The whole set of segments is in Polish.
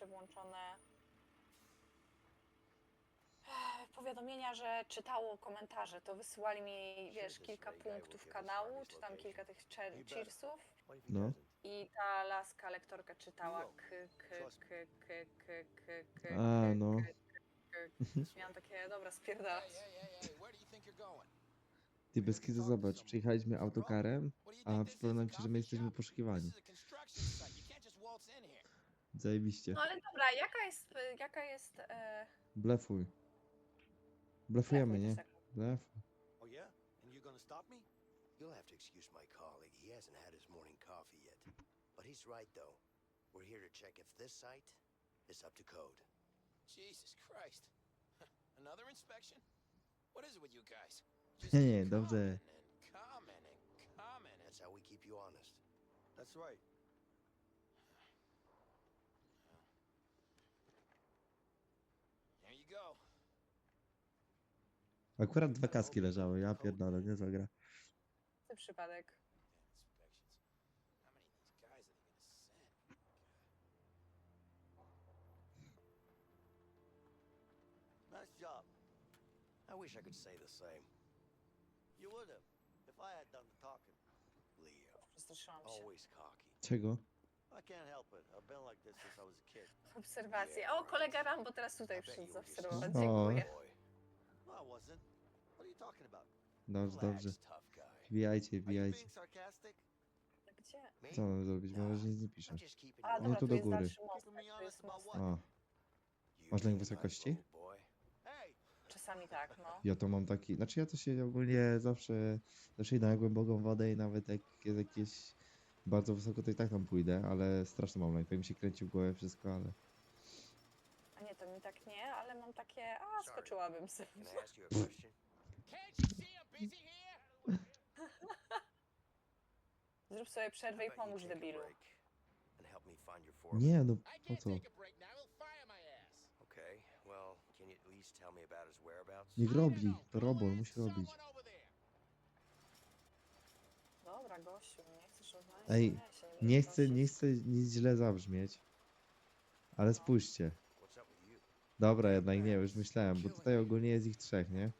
jeszcze włączone eh, powiadomienia, że czytało komentarze. To wysyłali mi, wiesz, kilka punktów kanału, czy tam kilka tych cheer- cheersów. No. I ta laska lektorka czytała k, k, k, k, k, k, k, A, k, no. k, k, k. Miałam takie, dobra, spierdalać. Ty bez kitu zobacz, przyjechaliśmy autokarem, a think this przypomniał is, ci, że my jesteśmy poszukiwani. This is a construction site. You can't just waltz in here. Zajebiście. No ale dobra, jaka jest, jaka jest... E, Blefuj. Blefujemy, nie? Blefuj. Oh yeah? And you're gonna stop me? You'll have to excuse my colleague. He hasn't had his morning coffee yet. But he's right though. We're here to check if this site is up to code. Jesus Christ. Another inspection? What is it with you guys? Just Nie, dobrze. commenting, commenting, commenting. That's how we keep you honest. That's right. There you go. Akurat dwa kaski leżały, ja pierdolę, nie zagra. Ten przypadek. Nice job. I wish I could say the same. You would have, if I had done the talking. Leo, Przestraszyłam się. always cocky. Czego? I can't help it. I've been like this since I was a kid. Obserwacje. O, kolega Rambo teraz tutaj przyszedł zaobserwować. O. Dziękuję. boy. No, I wasn't. Dobrze, dobrze. Wbijajcie, wbijajcie. Gdzie? Co mamy zrobić? Mam że nic nie keeping A, you No dobra, tu do jest góry. dalszy most. Keeping me Tu jest honest most. about what? O, You Masz lęk wysokości? Czasami tak, no. ja to mam taki... Znaczy ja to się ogólnie zawsze... Zawsze idę na głęboką wodę i nawet jak jest jakieś... Bardzo wysoko, to i tak tam pójdę, ale straszny mam lęk. Tak mi się kręci w głowie wszystko, ale... A nie, to mi tak nie, ale mam takie, a skoczyłabym sobie. Zrób sobie przerwę i pomóż debilu. Nie, no po co? Niech robi, to ask musi robić. Dobra, gościu, nie chcesz rozmawiać? Ej, Nie, się Nie chcę, nie chcę nic źle zabrzmieć. Ale spójrzcie. Dobra, jednak nie, już myślałem, bo tutaj ogólnie jest ich trzech, nie?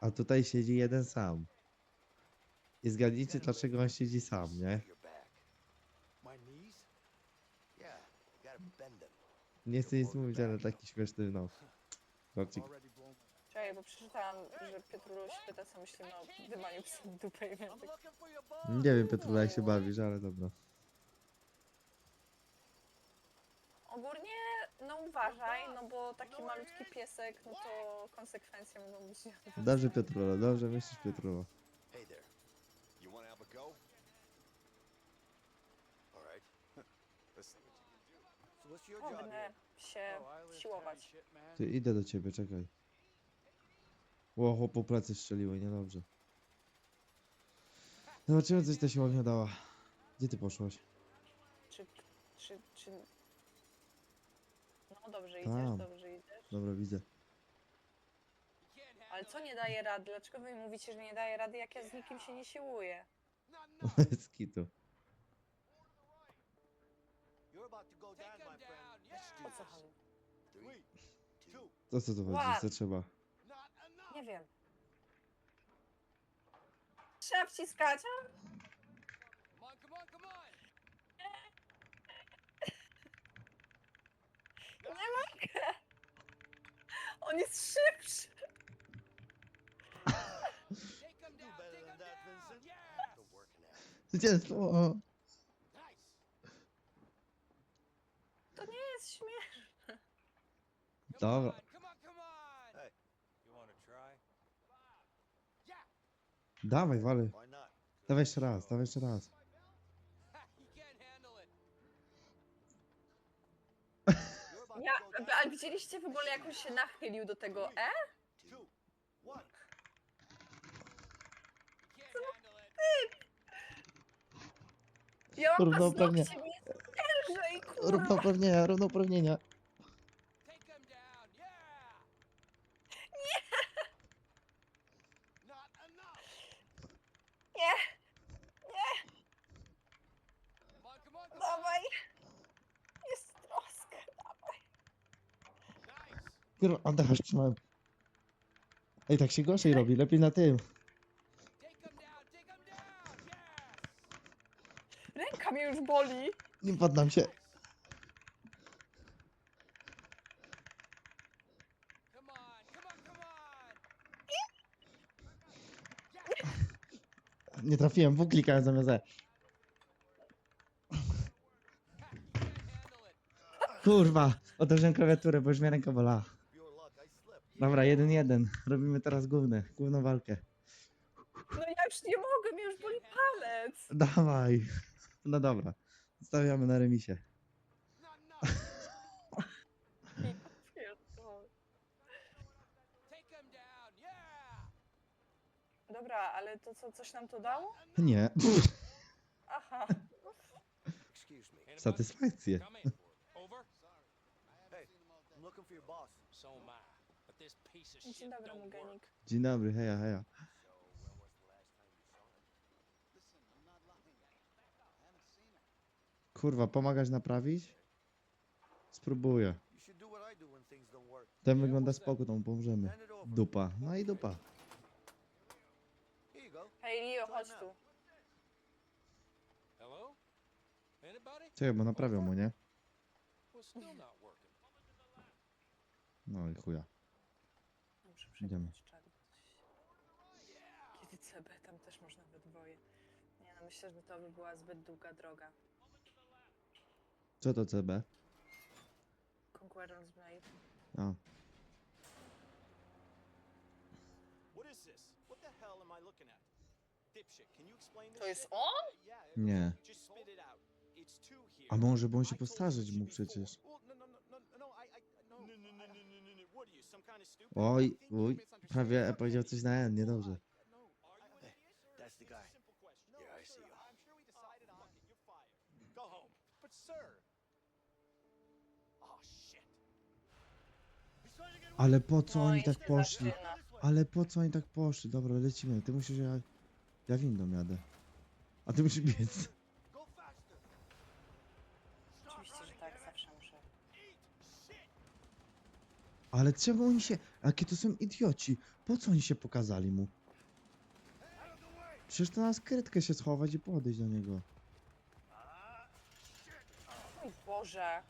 A tutaj siedzi jeden sam. I zgadnijcie, dlaczego on siedzi sam, nie? Nie chcę nic mówić, ale taki śmieszny, no. Żarcik. Czekaj, bo przeczytałam, że Piotruś pyta, co myślimy o wymaniu psem dupę i tak... Nie wiem, Petrula, jak się bawisz, ale dobra. Ogólnie, no uważaj, no bo taki malutki piesek, no to konsekwencje mogą być... Dobrze, Petrula, dobrze myślisz, Petrula. Hey there. You want to have a go? All right. Let's see what you can do. So what's your O, job będę here? się Oh, siłować. Ty, idę do ciebie, czekaj. Ło, chłopu plecy strzeliły, niedobrze. Zobaczymy, coś ta siłownia dała. Gdzie ty poszłaś? Czy, czy, czy... Dobrze Tam. idziesz, dobrze idziesz. Dobra, widzę. Ale co nie daje rady? Dlaczego wy mi mówicie, że nie daje rady, jak ja z nikim się nie siłuję? Z kitu. You're about to go Take down, him my down. friend. Yeah. O co chodzi? Three, two, To co tu chodzi? Co trzeba? Not enough. Nie wiem. Trzeba wciskać, a? Come on, come on, come on. Nie mogę! On jest szybszy! Zwycięstwo! To nie jest śmieszne. Dobra. Dawaj, wale. Dawaj jeszcze raz, dawaj jeszcze raz. Ja, ale widzieliście w ogóle, jak on się nachylił do tego E? Handle it. Ja mam Równouprawnienia. paznokcie, kurwa! Równouprawnienia, równouprawnienia. Take him down. Yeah. Not enough. Nie, Come on, come on, come on. dawaj! Kurwa, oddychasz trzymałem. Ej, tak się gorzej robi, lepiej na tym. Ręka mnie już boli. Nie poddam się. Nie trafiłem, W klikałem zamiast E. Kurwa, uderzyłem klawiaturę, bo już mnie ręka bolała. Your luck, I slipped. Dobra, jeden jeden. Robimy teraz główne, główną walkę. No ja już nie mogę, mnie już boli palec. Dawaj. No dobra. Stawiamy na remisie. Pierdolę. Dobra, ale to co, coś nam to dało? Nie. Aha. Excuse me. Anybody? Satysfakcję. Come in. Over? Hey, I'm looking for your boss. So am I. Dzień dobry, don't work. Mugenik. Dzień dobry, heja, heja. Kurwa, pomagać naprawić? Spróbuję. Ten wygląda spoko, to mu pomożemy. Dupa. No i dupa. Here you go. Hej, Leo, chodź tu. Hello? Anybody? Czekaj, bo naprawią mu, nie? No i chuja. Idziemy. przekonać czadu. Kiedy CB, tam też można we dwoje. Nie no, myślę, że to by była zbyt długa droga. Co to CB? Conqueror's Blade. A, What is this? What the hell am I looking at? Dipshit, can you explain this To jest shit? on? Yeah, it Nie. was- Just spit it out. It's two here. A może, bo on się mógł before. przecież. Well, no, no, no, no, no, I, I, no. No, no, no, no, no, no, no. What are you, some kind of stupid? Oj, uj, prawie powiedział coś na N, niedobrze. No, are you an Hey, idiot? that's the guy. Simple question. Yeah, I sir, see you. I'm sure we decided on it. You're fired. Go home. But sir. Oh shit. Ale po co No oni tak poszli? Ale po co oni tak poszli? Dobra, lecimy. Ty musisz, ja... Ja windą jadę. A ty musisz biec. Go faster. Oczywiście, że tak, zawsze muszę. Ale czemu oni się... Jakie to są idioci? Po co oni się pokazali mu? Przecież to na skrytkę się schować i podejść do niego. Mój Boże.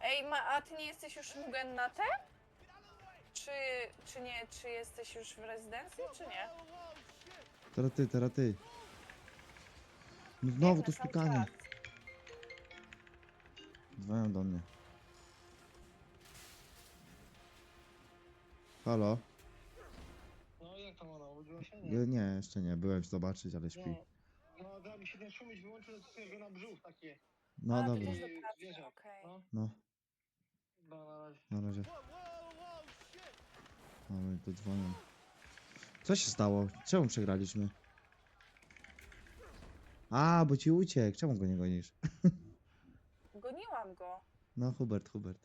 Ej, ma, a ty nie jesteś już Mugen na te? Czy, czy nie, czy jesteś już w rezydencji, czy nie? Teraz ty, teraz ty. No znowu Biegnę to cały spikanie. czas. Dzwonią do mnie. Halo? No jak tam ona, obudziła się? Nie, nie, jeszcze nie. Byłem zobaczyć, ale śpi. No, no da mi się ten szumić wyłączył, to sobie na brzuch takie. No A, dobra. Zwierzak, okej. no. No, No, na razie. na razie. Mamy tu dzwonią. Co się stało? Czemu przegraliśmy? A, bo ci uciekł. Czemu go nie gonisz? Goniłam go. No, Hubert, Hubert.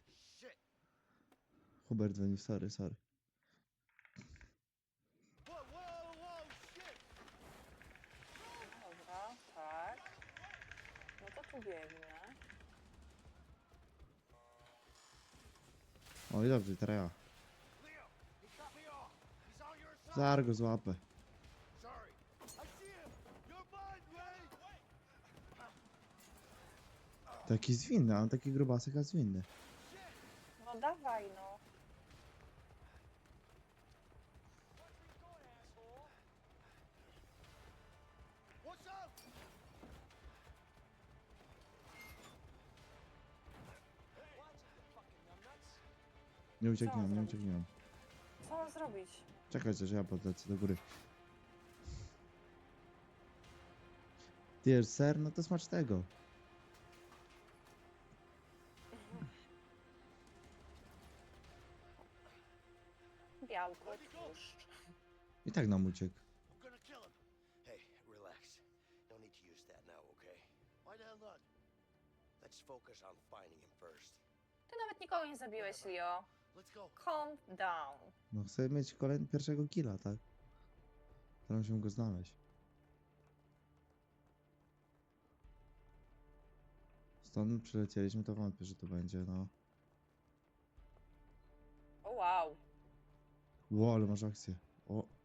Hubert dzwoni, sorry, sorry. Dobra, tak. No to tu biegnę. O, i dobrze, teraz ja. Go złapę. Sorry. I see him. You're mine, Ray. Taki zwinny, a taki grubasek, a zwinny. No dawaj, no. Nie uciekniemy, nie uciekniemy. Co mam zrobić? Czekaj, że ja podlecę do góry. Dear ser, no to smacznego. Białko, I tak nam uciekł. I'm gonna kill him. Hey, relax. No need to use that now, okay? Why the hell not? Let's focus on finding him first. Ty nawet nikogo nie zabiłeś, Leo. Let's go. Calm down. No chcę mieć kolejny, pierwszego killa, tak? Teraz musimy go znaleźć. Stąd przylecieliśmy, to wątpię, że to będzie, no. O wow. Ło, ale masz akcję. O.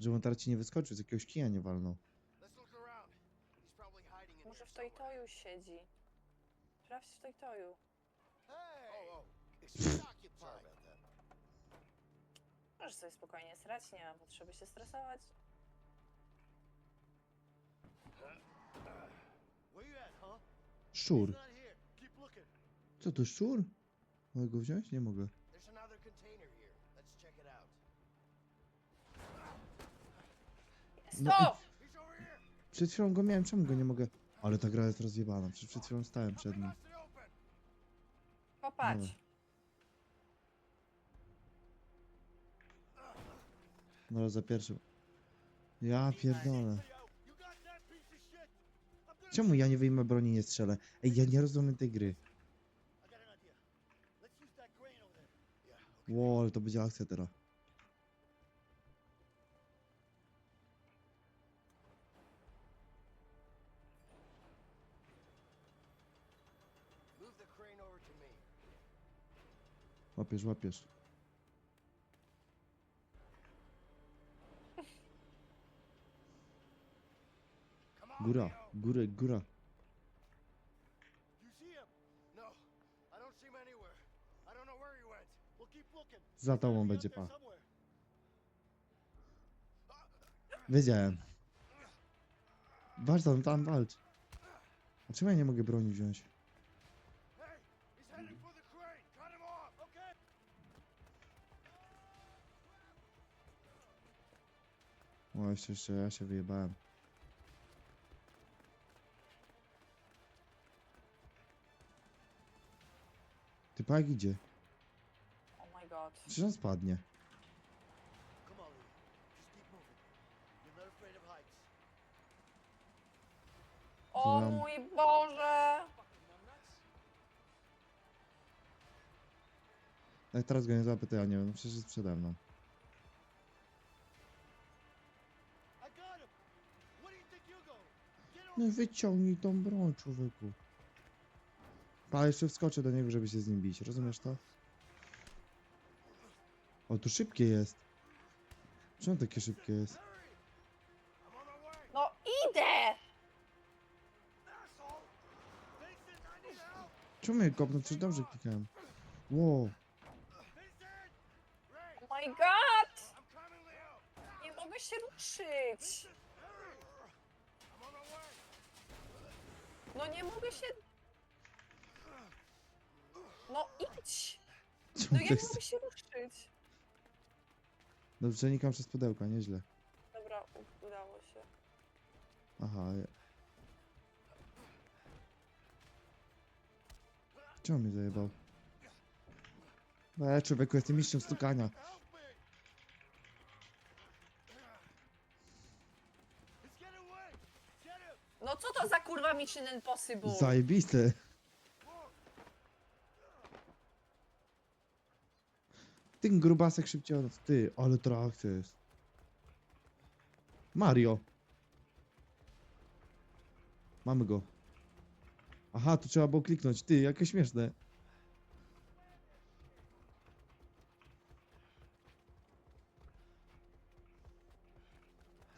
Żeby on teraz ci nie wyskoczył, z jakiegoś kija nie walnął. Może w Toy somewhere. Toju siedzi. Sprawdź w Toy Toju. Hey! Oh, oh. Możesz sobie spokojnie srać, nie ma potrzeby się stresować. Szczur. Co to, szczur? Mogę go wziąć? Nie mogę. No over here. Przed chwilą go miałem, czemu go nie mogę? Ale ta gra jest rozjebana, przecież przed chwilą stałem przed nim. Popatrz. No ale za pierwszym. Ja pierdolę. Czemu ja nie wyjmę broni i nie strzelę? Ej, ja nie rozumiem tej gry. I. Ło, ale to będzie akcja teraz. He went. Well, keep looking. Za tobą będzie pa. Wiedziałem. Walcz tam, tam walcz. A czemu ja nie mogę broni wziąć? O, jeszcze, jeszcze, ja się wyjebałem. Ty pa jak idzie? Oh my god. Przecież on spadnie. Heights. O Znam. mój Boże! Jak teraz go nie to ja nie wiem, no przecież jest przede mną. No wyciągnij tą broń, człowieku. Pa, jeszcze wskoczę do niego, żeby się z nim bić, rozumiesz to? O, tu szybkie jest. Czemu takie szybkie jest? No idę! Czemu mnie kopnął? Przecież dobrze klikałem. Wow. Oh my god! Nie mogę się ruszyć! No nie mogę się... No idź! Czemu No ja nie mogę się ruszyć. Dobrze, przenikam przez pudełka, nieźle. Dobra, u- udało się. Aha. ja- Czemu mnie zajebał? E, człowieku, jestem mistrzem stukania. No co to za kurwa Mission Impossible? Zajebiste. Ten grubasek szybciej od. Ty, ale trakcja jest. Mario. Mamy go. Aha, tu trzeba było kliknąć. Ty, jakie śmieszne.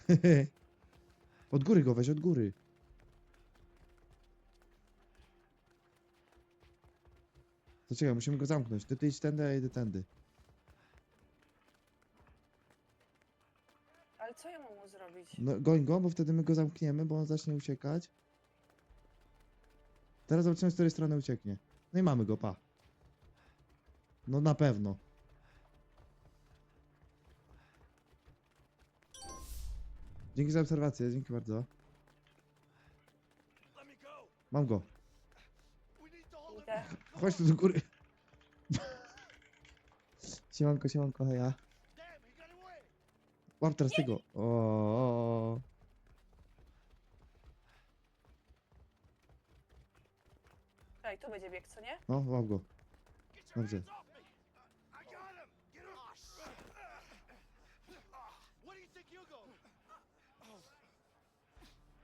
Od góry go weź, od góry. To czekaj, musimy go zamknąć. Ty, ty idź tędy, a ja idę tędy. Ale co ja mam mu zrobić? No, goń go, bo wtedy my go zamkniemy, bo on zacznie uciekać. Teraz zobaczymy, z której strony ucieknie. No i mamy go, pa. No na pewno. Dzięki za obserwację, dzięki bardzo. Mam go idę. Chodź tu do góry. Siemanko, siemanko, heja. Mam teraz tego. O. Ej, tu będzie bieg, co nie? No, mam go. Dobrze.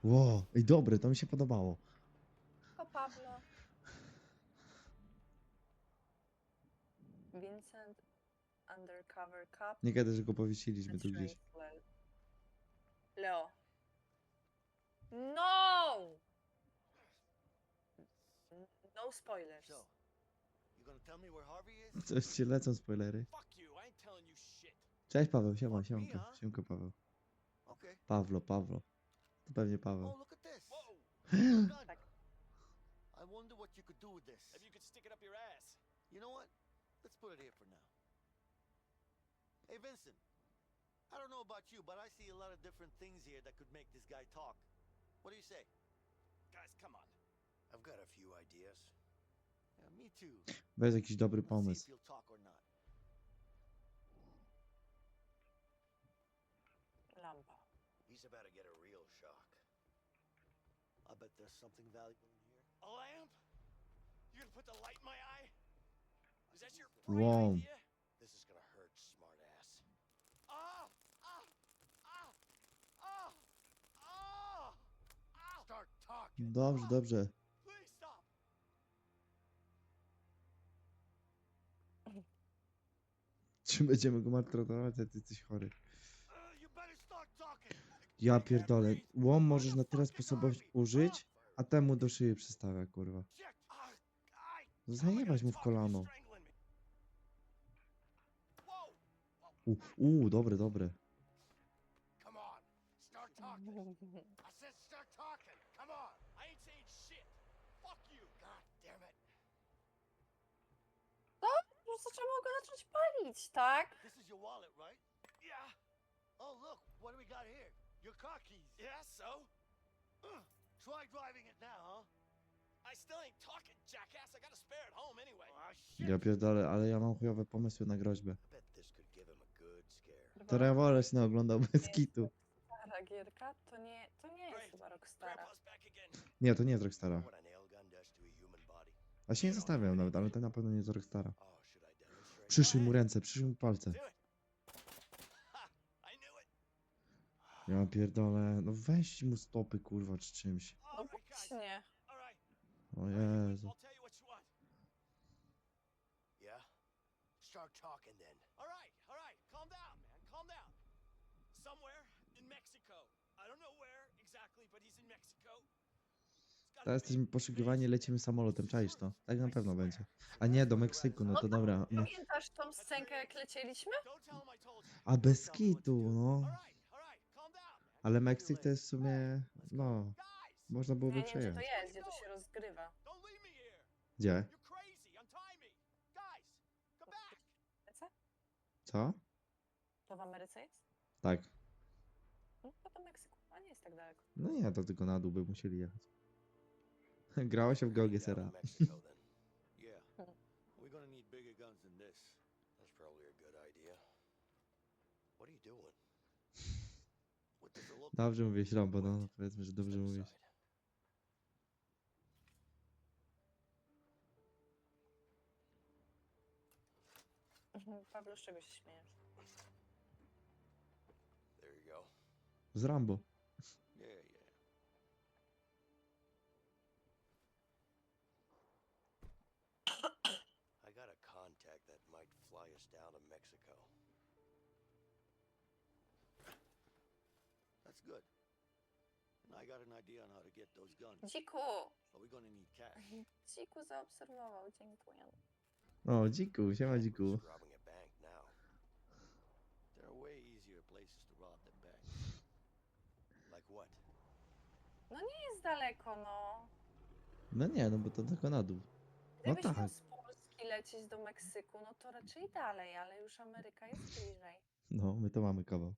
Wow, ej, dobry, to mi się podobało. O, Pawle. Vincent Undercover Cup. Nie gadaj, że go powiesiliśmy tu gdzieś. Leo. No! No spoilers. So, you gonna tell me where Harvey is? Coś ci lecą spoilery. Fuck you, I ain't telling you shit. Cześć Paweł, siema, siemka, siemka Paweł. Okay. Pawlo, Pawlo. To pewnie Paweł. Oh, look at this. Whoa! Gun. Tak. I wonder what you could do with this. If you could stick it up your ass. You know what? Let's put it here for now. Hey, Vincent. I don't know about you, but I see a lot of different things here that could make this guy talk. What do you say? Guys, come on. I've got a few ideas. Yeah, me too. Weź jakiś dobry Let's see pomysł. if he'll talk or not. Lampa. He's about to get a real shock. I bet there's something valuable in here. A lamp? You're gonna put the light in my eye? Wow. Dobrze, dobrze. Czy będziemy go maltretować, jak ty jesteś chory? Uh. Ja pierdolę. Łom możesz na tyle sposobów użyć, a temu do szyi przystawia, kurwa. Zajebać mu w kolano. strangling me. Whoa! U, u, dobre, dobre. Come on! Start talking! I said start talking! Come on! I ain't saying shit. Fuck you. God damn it! Po prostu trzeba było go zacząć palić, tak? This is your wallet, right? Yeah. Oh, look. What do we got here? Your car keys. Yeah. So Ugh, Try driving it now, huh? I still ain't talking, jackass. I got a spare at home anyway. Ah, shit. Ja pierdolę, ale ja mam chujowe pomysły na groźbę. I bet this could give him a good scare. To ja wolę się oglądał bez kitu. Stara gierka? To nie, to nie jest chyba Rockstara. Nie, to nie jest Rockstara. A się nie zastanawiam nawet, ale to na pewno nie jest Rockstara. Przyszły mu ręce, przyszły mu palce. Ja pierdolę, no weź mu stopy, kurwa, czy czymś. No właśnie. O Jezu. Start talking then. All right, all right. Calm down, Calm down. Somewhere in Mexico. I don't know where exactly, but he's in Mexico. Teraz jesteśmy poszukiwani, lecimy samolotem, czaisz to? Tak na pewno będzie. A nie, do Meksyku, no to dobra. No. Pamiętasz tą scenkę, jak lecieliśmy? A bez kitu, no. Ale Meksyk to jest w sumie, no, można Ja byłoby nie wiem, gdzie to przejechać. jest, gdzie to się rozgrywa. Gdzie? Co? To w Ameryce jest? Tak. No to do Meksyku, a nie jest tak daleko. No nie, to tylko na dół by musieli jechać. Grała się w then. Yeah. We're gonna need bigger guns than this. That's probably a good idea. What are you doing? What does it look Dobrze mówisz, Rambo, no powiedzmy, że dobrze mówisz. Mhm, Pawlo, z czego się śmiejesz? There you go. Z Rambo. I got a contact that might fly us down to Mexico. That's good. And I got an idea on how to get those guns. Dziku! But we're gonna need cash. Dziku zaobserwował, dziękuję. O, dziku, siema dziku robbing a bank now? There are way easier places to rob than banks. Like what? No nie jest daleko, no. No nie, no bo to tylko na dół. No Gdybyś tak. z Polski lecieć do Meksyku, no to raczej dalej, ale już Ameryka jest bliżej. No, my to mamy kawał.